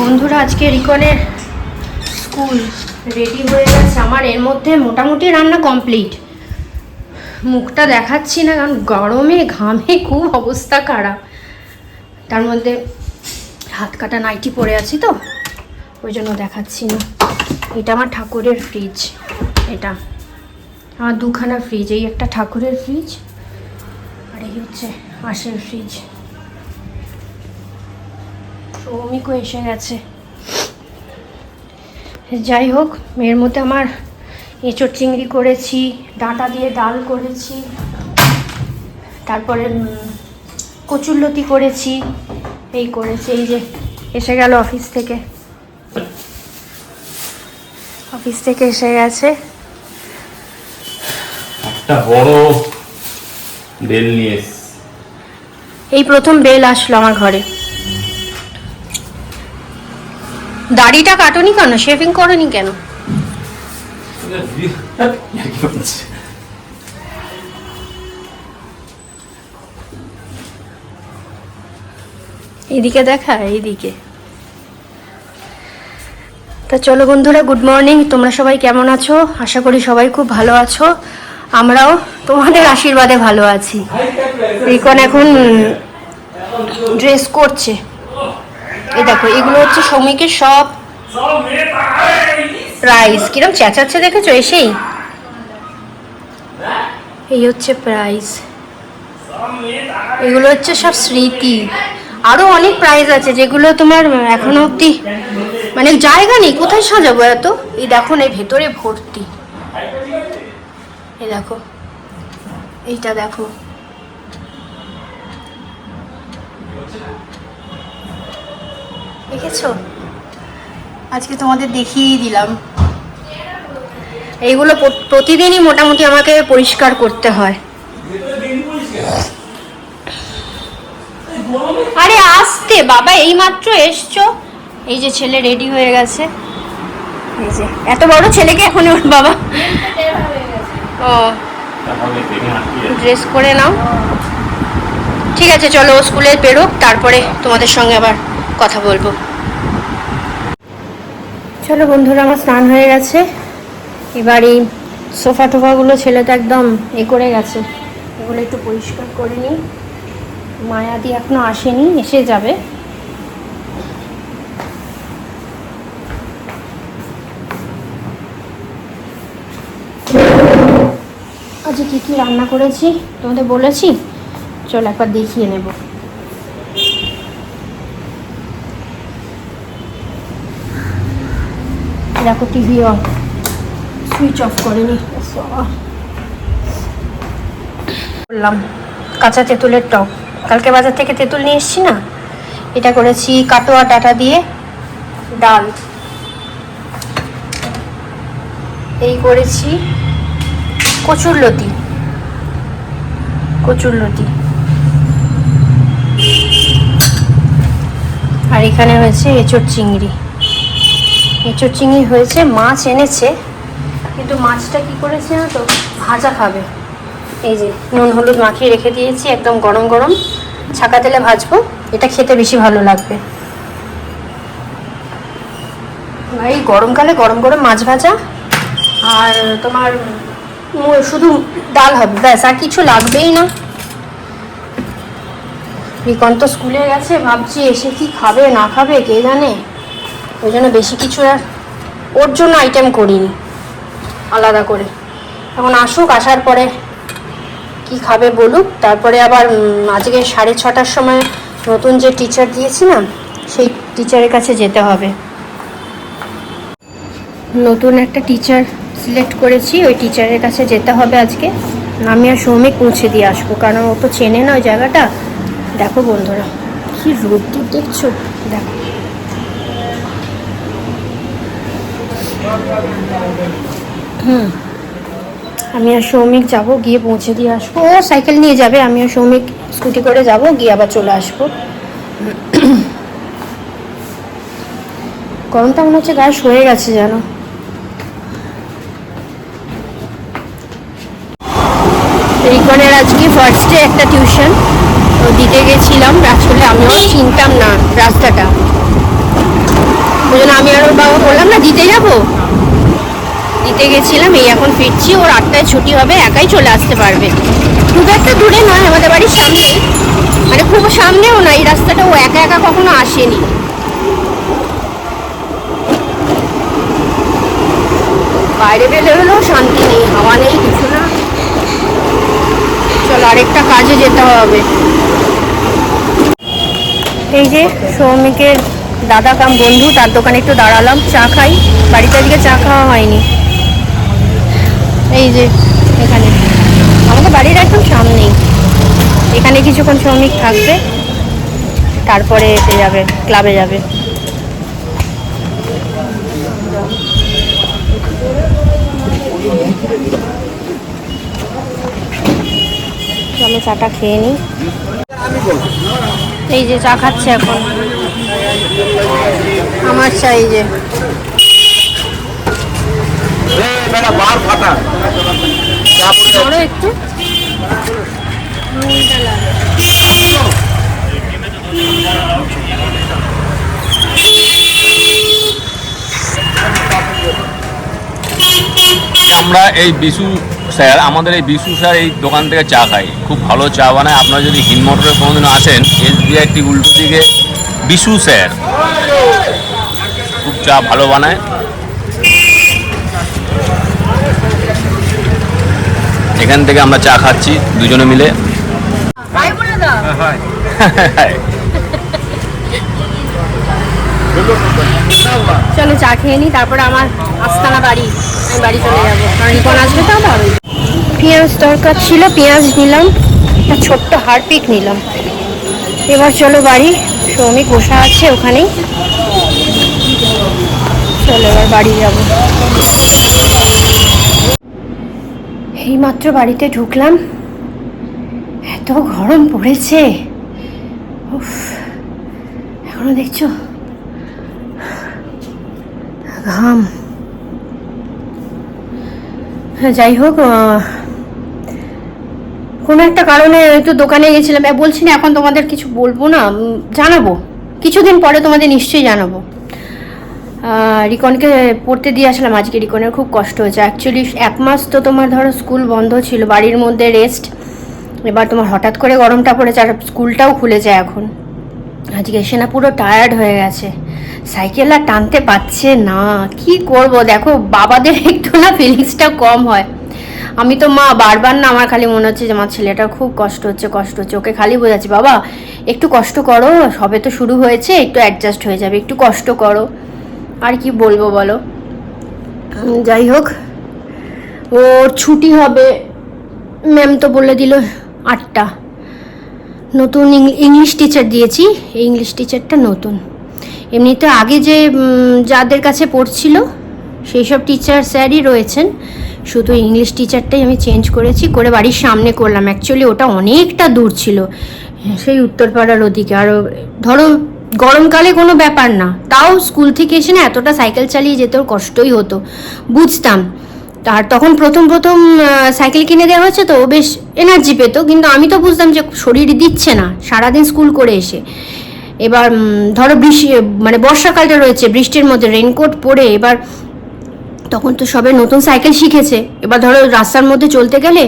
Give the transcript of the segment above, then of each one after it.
বন্ধুরা, আজকে রিকনের school ready হয়ে গেছে। আমার এর মধ্যে মোটামুটি রান্না কমপ্লিট মুখটা দেখাচ্ছি না, কারণ গরমে, ঘামে খুব অবস্থা খারাপ। তার মধ্যে হাত কাটা নাইটি পরে আছি তো, ওই জন্য দেখাচ্ছি না। এটা আমার ঠাকুরের ফ্রিজ এটা। আমার দুখানা ফ্রিজ এই একটা ঠাকুরের ফ্রিজ আর এই হচ্ছে আশের ফ্রিজ শ্রমিকও এসে গেছে। যাই হোক এর মধ্যে আমার এঁচড় চিংড়ি করেছি ডাঁটা দিয়ে ডাল করেছি তারপরে উম, কচুরলতি করেছি এই করেছি এই যে এসে গেল অফিস থেকে। অফিস থেকে এসে গেছে। একটা বড় বেল নিয়ে এই প্রথম বেল আসলো আমার ঘরে। দাড়িটা কাটনি কেন? শেভিং করনি কেন? এদিকে দেখা, এইদিকে। তা চলো বন্ধুরা গুড মর্নিং তোমরা সবাই কেমন আছো? আশা করি সবাই খুব ভালো আছো। আমরাও তোমাদের আশীর্বাদে ভালো আছি। রিকন এখন ড্রেস করছে। এই দেখো, এগুলো হচ্ছে শ্রমিকের সব প্রাইস কিরম চেঁচাচ্ছে দেখেছ এসেই? এই হচ্ছে প্রাইস এগুলো হচ্ছে সব স্মৃতি। আরও অনেক প্রাইজ আছে যেগুলো তোমার এখনও অবধি মানে জায়গা নেই, কোথায় সাজাবো এত? এই দেখো, এই ভেতরে ভর্তি। এই দেখো, এইটা দেখো। দেখেছ? আজকে তোমাদের দেখিয়ে দিলাম। এইগুলো প্রতিদিনই মোটামুটি আমাকে পরিষ্কার করতে হয়। আরে আসতে, বাবা এই মাত্র এসছো? এই যে ছেলে রেডি হয়ে গেছে। এই যে, এত বড় ছেলেকে এখন ওর বাবা। ও। ড্রেস করে নাও। ঠিক আছে, চলো স্কুলে বেরোক, তারপরে তোমাদের সঙ্গে আবার কথা বলব। চলো বন্ধুরা, আমার স্নান হয়ে গেছে। এবার এই সোফা টোফাগুলো ছেলে তো একদম এ করে গেছে। এগুলো একটু পরিষ্কার করে নিই। মায়াদি এখনও আসেনি, এসে যাবে। আজকে কি কি রান্না করেছি? তোমাদের বলেছি? চলো একবার দেখিয়ে নেব। দেখো টিভি সুইচ অফ করেনি। বললাম, কাঁচা তেঁতুলের টক কালকে বাজার থেকে তেঁতুল নিয়ে এসেছি না? এটা করেছি কাটোয়া ডাটা দিয়ে ডাল। এই করেছি কচুরলতি কচুরলতি আর এখানে হয়েছে এঁচড় চিংড়ি। এঁচড় চিংড়ি হয়েছে, মাছ এনেছে। কিন্তু মাছটা কি করেছে না তো? ভাজা খাবে। এই যে, নুন, হলুদ মাখিয়ে রেখে দিয়েছি, একদম গরম গরম। ছাকা তেলে ভাজবো, এটা খেতে বেশি ভালো লাগবে। এই গরমকালে গরম গরম মাছ ভাজা, আর তোমার শুধু ডাল হবে, ব্যাস, আর কিছু লাগবেই না। বিকন্ত স্কুলে গেছে, ভাবছি এসে কি খাবে, না খাবে, কে জানে? ওই জন্য বেশি কিছু আর ওর জন্য আইটেম করিনি। আলাদা করে। এখন আসুক, আসার পরে কি খাবে বলুক। তারপরে আবার আজকে সাড়ে ছটার সময় নতুন যে টিচার দিয়েছি না সেই টিচারের কাছে যেতে হবে। নতুন একটা টিচার সিলেক্ট করেছি, ওই টিচারের কাছে যেতে হবে আজকে। আমি আর সৌমিক পৌঁছে দিয়ে আসব, কারণ ও তো চেনে না ওই জায়গাটা। দেখো বন্ধুরা, কি রোদ্দুর দেখছ? দেখো। হুম। আমি আর সৌমিক যাব, গিয়ে পৌঁছে দিয়ে আসব। ও সাইকেল নিয়ে যাবে আমি আর সৌমিক স্কুটি করে যাব, গিয়ে আবার চলে আসব। গরমটা মনে হচ্ছে গায়ে হয়ে গেছে যেন। রিকনের আজকে ফার্স্ট একটা টিউশন দিতে গেছিলাম আসলে আমিও চিনতাম না রাস্তাটা। দিতে যাব। দিতে গেছিলাম, এই এখন ফিরছি, ওর আটটায় ছুটি হবে, একাই চলে আসতে পারবে। খুব একটা দূরে নয়, আমাদের বাড়ির সামনে। মানে খুব সামনেও না, এই রাস্তাটা ও একা একা কখনো আসেনি। বাইরে বেরোলেও শান্তি নেই, হাওয়া নেই, কিছু না। চলো, আরেকটা কাজে যেতে হবে। এই যে সৌমিকের দাদা, কাম বন্ধু, তার দোকানে একটু দাঁড়ালাম, চা খাই। বাড়িতে আজকে চা খাওয়া হয়নি। এই যে, এখানে। আমাদের বাড়ির একদম সামনেই। এখানে কিছুক্ষণ শ্রমিক থাকবে, তারপরে এতে যাবে, ক্লাবে যাবে। চলো চাটা খেয়ে নিই এই যে চা খাচ্ছে এখন। আমার পড়ে একটু। আমরা এই বিশু স্যার আমাদের এই বিশু স্যার এই দোকান থেকে চা খাই খুব ভালো চা বানায়। আপনারা যদি হিনমোটরে কোনোদিন আসেন এসবিআই একটি উল্টো দিকে বিশু স্যার। খুব চা ভালো বানায়। এখান থেকে আমরা চা খাচ্ছি দুজনে মিলে। চলো চা খেয়ে নিই তারপরে আমার আস্তানা বাড়ি আমি বাড়ি চলে যাব। কারণ রিপন আসবে তো আবার। পেঁয়াজ দরকার ছিল পেঁয়াজ নিলাম একটা ছোট্ট হারপিক নিলাম। এবার চলো বাড়ি শ্রমিক বসা আছে ওখানেই। চলো, এবার বাড়ি যাব। এইমাত্র বাড়িতে ঢুকলাম। এত গরম পড়েছে। উফ, এখনও দেখছ? ঘাম। হ্যাঁ যাই হোক কোনো একটা কারণে একটু দোকানে গেছিলাম। বলছি না, এখন তোমাদের কিছু বলব না জানাব। কিছুদিন পরে তোমাদের নিশ্চয়ই জানাব। রিকনকে পড়তে দিয়ে আসলাম। আজকে রিকনের খুব কষ্ট হয়েছে। অ্যাকচুয়ালি এক মাস তো তোমার ধরো স্কুল বন্ধ ছিল, বাড়ির মধ্যে রেস্ট এবার তোমার হঠাৎ করে গরমটা পড়েছে আর স্কুলটাও খুলে যায় এখন। আজকে এসে না পুরো টায়ার্ড হয়ে গেছে। সাইকেল আর টানতে পারছে না। কি করব? দেখো, বাবাদের একটু না ফিলিংসটা কম হয়। আমি তো মা, বারবার না আমার খালি মনে হচ্ছে যে আমার ছেলেটা খুব কষ্ট হচ্ছে কষ্ট হচ্ছে। ওকে খালি বোঝাচ্ছি, বাবা, একটু কষ্ট করো, সবে তো শুরু হয়েছে, একটু অ্যাডজাস্ট হয়ে যাবে, একটু কষ্ট করো। আর কি বলব বলো? যাই হোক। ওর ছুটি হবে ম্যাম তো বলে দিল আটটা। নতুন ইংলিশ টিচার দিয়েছি এই ইংলিশ টিচারটা নতুন। এমনিতে আগে যে যাদের কাছে পড়ছিল সেই সব টিচার স্যারই রয়েছেন। শুধু ইংলিশ টিচারটাই আমি চেঞ্জ করেছি করে বাড়ির সামনে করলাম। অ্যাকচুয়ালি ওটা অনেকটা দূর ছিল। সেই উত্তরপাড়ার ওদিকে। আর ধরো গরমকালে কোনো ব্যাপার না। তাও স্কুল থেকে এসে না এতটা সাইকেল চালিয়ে যেতে ওর কষ্টই হতো। বুঝতাম। আর তখন প্রথম প্রথম সাইকেল কিনে দেওয়া হয়েছে তো বেশ এনার্জি পেতো। কিন্তু আমি তো বুঝতাম যে শরীর দিচ্ছে না, সারাদিন স্কুল করে এসে। এবার ধরো বৃষ্টি মানে বর্ষাকালটা রয়েছে, বৃষ্টির মধ্যে রেনকোট পরে এবার তখন তো সবে নতুন সাইকেল শিখেছে। এবার ধরো রাস্তার মধ্যে চলতে গেলে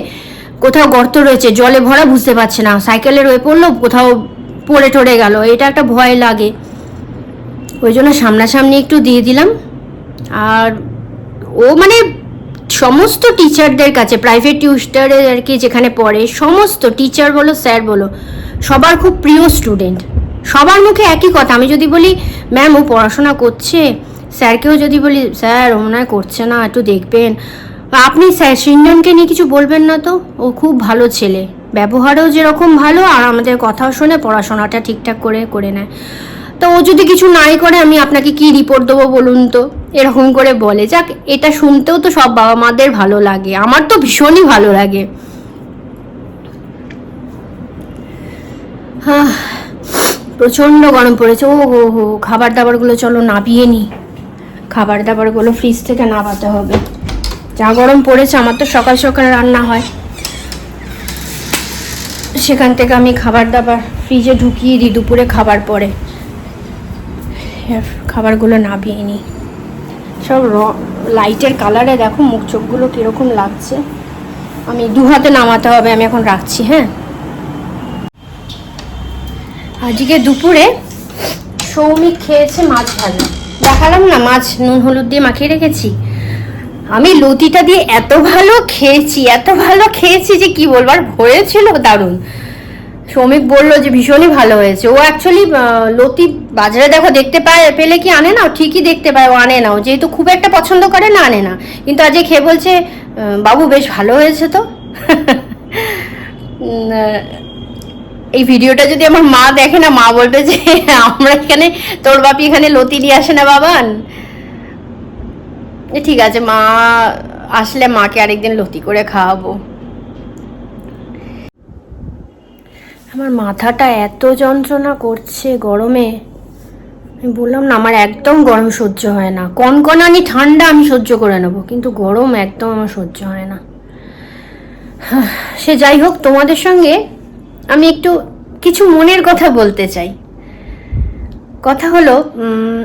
কোথাও গর্ত রয়েছে, জলে ভরা বুঝতে পারছে না। সাইকেলে রয়ে পড়ল, কোথাও পড়ে টড়ে গেল। এটা একটা ভয় লাগে। ওই জন্য সামনাসামনি একটু দিয়ে দিলাম। আর ও মানে সমস্ত টিচারদের কাছে প্রাইভেট টিউটারে আর কি যেখানে পড়ে, সমস্ত টিচার বলো স্যার বলো, সবার খুব প্রিয় স্টুডেন্ট সবার মুখে একই কথা। আমি যদি বলি ম্যাম ও পড়াশোনা করছে? স্যারকেও যদি বলি স্যার ও মনে হয় করছে না। একটু দেখবেন। আপনি স্যার সিনজনকে নিয়ে কিছু বলবেন না তো? ও খুব ভালো ছেলে। ব্যবহারেও যেরকম ভালো, আর আমাদের কথাও শুনে পড়াশোনাটা ঠিকঠাক করে করে নেয়। তো ও যদি কিছু নাই করে, আমি আপনাকে কি রিপোর্ট দেবো বলুন তো? এরকম করে বলে। যাক, এটা শুনতেও তো সব বাবা মাদের ভালো লাগে। আমার তো ভীষণই ভালো লাগে। প্রচণ্ড গরম পড়েছে। ও হো হো খাবার দাবারগুলো চলো নাবিয়ে নি। খাবার দাবারগুলো ফ্রিজ থেকে নাবাতে হবে। যা গরম পড়েছে, আমার তো সকাল সকাল রান্না হয়। সেখান থেকে আমি খাবার দাবার ফ্রিজে ঢুকিয়ে দিই দুপুরে খাবার পরে। এর খাবারগুলো নাবিয়ে নিই। সব র, লাইটের কালারে দেখো মুখ চোখগুলো কীরকম লাগছে। আমি দু হাতে নামাতে হবে, আমি এখন রাখছি হ্যাঁ। আজকে দুপুরে সৌমিক খেয়েছে মাছ ভাজা। দেখালাম না, মাছ নুন, হলুদ দিয়ে মাখিয়ে রেখেছি? আমি লতিটা দিয়ে এত ভালো খেয়েছি, এত ভালো খেয়েছি যে কি বলব, আর হয়েছিল দারুণ। শ্রমিক বলল যে ভীষণই ভালো হয়েছে। ও অ্যাকচুয়ালি লতি বাজারে দেখো দেখতে পায়, পেলে কি আনে না? ঠিকই দেখতে পায়, ও আনে না। ও যেহেতু খুব একটা পছন্দ করে না, আনে না। কিন্তু আজকে খেয়ে বলছে বাবু বেশ ভালো হয়েছে তো? এই ভিডিওটা যদি আমার মা দেখে না, মা বলবে যে, আমরা এখানে, তোর বাপি এখানে লতি নিয়ে আসে না, বাবান? ঠিক আছে, মা, আসলে মাকে আরেকদিন লতি করে খাওয়াবো। আমার মাথাটা এত যন্ত্রণা করছে গরমে। আমি বললাম, না, আমার একদম গরম সহ্য হয় না। কনকনানি ঠান্ডা, আমি সহ্য করে নেব। কিন্তু গরম একদম আমার সহ্য হয় না। সে যাই হোক, তোমাদের সঙ্গে আমি একটু কিছু মনের কথা বলতে চাই। কথা হলো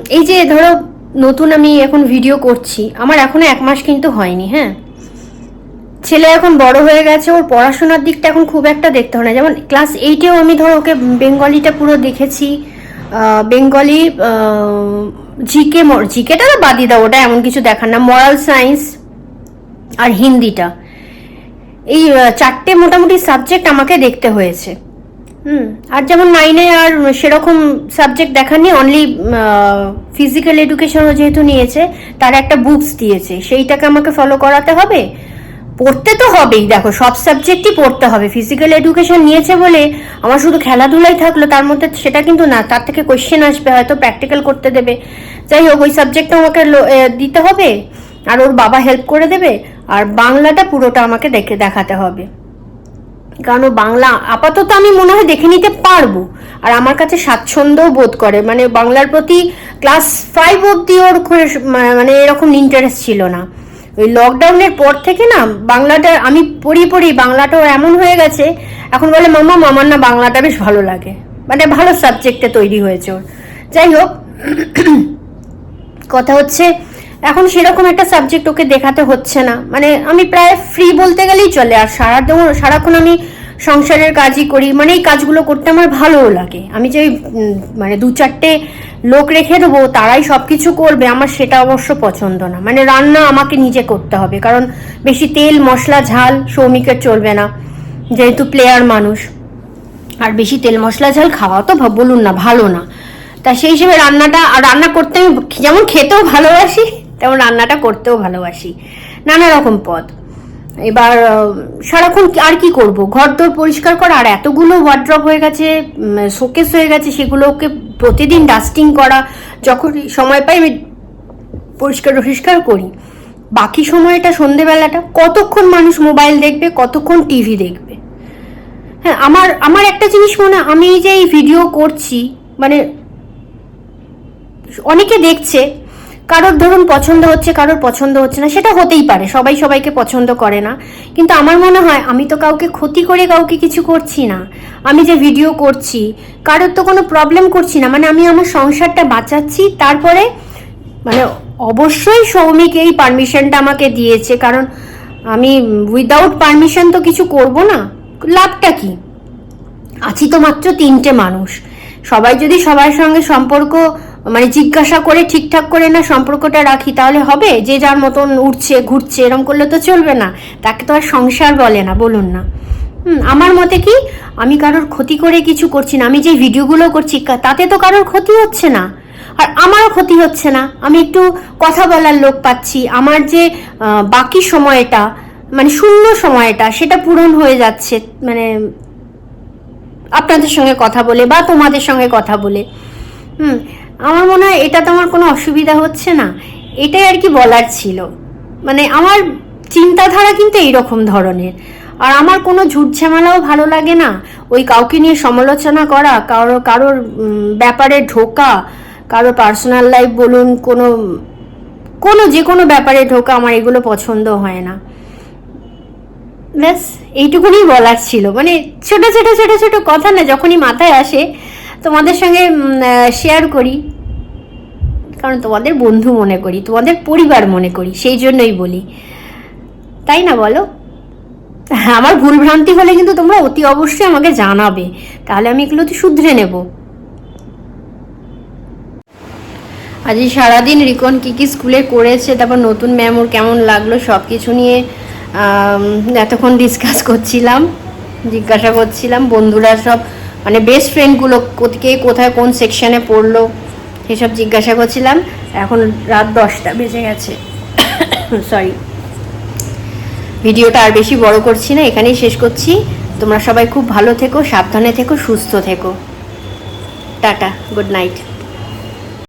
এই যে ধরো নতুন আমি এখন ভিডিও করছি। আমার এখনও এক মাস কিন্তু হয়নি হ্যাঁ? ছেলে এখন বড় হয়ে গেছে, ওর পড়াশোনার দিকটা এখন খুব একটা দেখতে হয় না। যেমন ক্লাস এইটেও আমি ধরো ওকে বেঙ্গলিটা পুরো দেখেছি। বেঙ্গলি জিকে জিকেটা তো বাদই দাও, ওটা এমন কিছু দেখার না। মরাল সায়েন্স আর হিন্দিটা। এই চারটে মোটামুটি সাবজেক্ট আমাকে দেখতে হয়েছে। হুম, আর যেমন নাইনে আর সেরকম সাবজেক্ট দেখাননি অনলি ফিজিক্যাল এডুকেশনও যেহেতু নিয়েছে, তার একটা বুকস দিয়েছে, সেইটাকে আমাকে ফলো করাতে হবে? পড়তে তো হবেই, দেখো, সব সাবজেক্টই পড়তে হবে। ফিজিক্যাল এডুকেশন নিয়েছে বলে আমার শুধু খেলাধুলাই থাকল, তার মধ্যে সেটা কিন্তু না, তার থেকে কোয়েশ্চেন আসবে, হয়তো প্র্যাকটিক্যাল করতে দেবে। যাই হোক, ওই সাবজেক্টটা আমাকে দিতে হবে, আর ওর বাবা হেল্প করে দেবে, আর বাংলাটা পুরোটা আমাকে দেখে, দেখাতে হবে। কারণ বাংলা আপাতত আমি মনে হয় দেখে নিতে পারব। আর আমার কাছে স্বাচ্ছন্দ্যও বোধ করে। মানে বাংলার প্রতি ক্লাস ফাইভ অব্দি ওর মানে এরকম ইন্টারেস্ট ছিল না। ওই লকডাউনের পর থেকে না, বাংলাটা আমি পড়ি পড়ি বাংলাটা ওর এমন হয়ে গেছে, এখন বলে মামা মামার না বাংলাটা বেশ ভালো লাগে। মানে ভালো সাবজেক্টে তৈরি হয়েছে ওর। যাই হোক, কথা হচ্ছে এখন সেরকম একটা সাবজেক্ট ওকে দেখাতে হচ্ছে না। মানে আমি প্রায় ফ্রি বলতে গেলেই চলে, আর সারা সারাক্ষণ আমি সংসারের কাজই করি। মানে এই কাজগুলো করতে আমার ভালোও লাগে। আমি যে মানে দু চারটে লোক রেখে দেবো, তারাই সব কিছু করবে, আমার সেটা অবশ্য পছন্দ না। মানে রান্না আমাকে নিজে করতে হবে, কারণ বেশি তেল, মশলা, ঝাল সৌমিকের চলবে না, যেহেতু প্লেয়ার মানুষ। আর বেশি তেল, মশলা, ঝাল খাওয়া তো বলুন না, ভালো না। তা সেই হিসেবে রান্নাটা, আর রান্না করতে আমি যেমন খেতেও ভালোবাসি রান্নাটা করতেও ভালোবাসি। নানা রকম পদ। এবার সারাক্ষণ আর কি করব? ঘর দোর পরিষ্কার করা, আর এতগুলো ওয়ার্ড্রপ হয়ে গেছে শোকেস হয়ে গেছে, সেগুলোকে প্রতিদিন ডাস্টিং করা, যখন সময় পাই আমি পরিষ্কার টরিষ্কার করি। বাকি সময়টা, সন্ধেবেলাটা, কতক্ষণ মানুষ মোবাইল দেখবে, কতক্ষণ টিভি দেখবে? হ্যাঁ আমার আমার একটা জিনিস মনে, আমি যে এই ভিডিও করছি মানে অনেকে দেখছে কারোর ধরুন পছন্দ হচ্ছে, কারোর পছন্দ হচ্ছে না, সেটা হতেই পারে, সবাই সবাইকে পছন্দ করে না। কিন্তু আমার মনে হয়, আমি তো কাউকে ক্ষতি করে কাউকে কিছু করছি না। আমি যে ভিডিও করছি, কারোর তো কোনো প্রবলেম করছি না। মানে আমি আমার সংসারটা বাঁচাচ্ছি, তারপরে মানে অবশ্যই সৌমিক এই পারমিশনটা আমাকে দিয়েছে, কারণ আমি উইদাউট পারমিশন তো কিছু করব না, লাভটা কি? আছি তো মাত্র তিনটে মানুষ। সবাই যদি সবার সঙ্গে সম্পর্ক মানে জিজ্ঞাসা করে ঠিকঠাক করে না সম্পর্কটা রাখি, তাহলে হবে? যে যার মতন উঠছে, ঘুরছে, এরম করলে তো চলবে না। তাকে তো আর সংসার বলে না, বলুন না। আমার মতে কি, আমি কারোর ক্ষতি করে কিছু করছি না, আমি যে ভিডিওগুলো করছি তাতে তো কারোর ক্ষতি হচ্ছে না। আর আমারও ক্ষতি হচ্ছে না। আমি একটু কথা বলার লোক পাচ্ছি। আমার যে বাকি সময়টা মানে শূন্য সময়টা, সেটা পূরণ হয়ে যাচ্ছে মানে আপনাদের সঙ্গে কথা বলে বা তোমাদের সঙ্গে কথা বলে। হুম আমার মনে হয় এটা তো আমার কোনো অসুবিধা হচ্ছে না। এটাই আর কি বলার ছিল। মানে আমার চিন্তাধারা কিন্তু এইরকম ধরনের। আর আমার কোনো ঝুট ঝামেলাও ভালো লাগে না। ওই কাউকে নিয়ে সমালোচনা করা, কারও, কারোর ব্যাপারে ঢোকা, কারও পার্সোনাল লাইফ বলুন, কোনো কোনো যে কোনো ব্যাপারে ঢোকা আমার এগুলো পছন্দ হয় না। ব্যাস এইটুকুনি বলার ছিল। মানে ছোট ছোট ছোট ছোট কথা না, যখনই মাথায় আসে তোমাদের সঙ্গে শেয়ার করি। কারণ তোমাদের বন্ধু মনে করি, তোমাদের পরিবার মনে করি, সেই জন্যই বলি। তাই না বলো? আমার ভুলভ্রান্তি হলে কিন্তু তোমরা অতি অবশ্যই আমাকে জানাবে। তাহলে আমি এগুলো তো শুধরে নেব। আজ সারাদিন রিকন কী কী স্কুলে করেছে, তারপর নতুন ম্যাম ওর কেমন লাগল সব কিছু নিয়ে এতক্ষণ ডিসকাস করছিলাম, জিজ্ঞাসা করছিলাম, বন্ধুরা সব মানে বেস্ট ফ্রেন্ডগুলো কে কোথায় কোন সেকশনে পড়ল সেসব জিজ্ঞাসা করছিলাম। এখন রাত দশটা বেজে গেছে। সরি ভিডিওটা আর বেশি বড় করছি না, এখানেই শেষ করছি। তোমরা সবাই খুব ভালো থেকো, সাবধানে থেকো, সুস্থ থেকো। Tata good night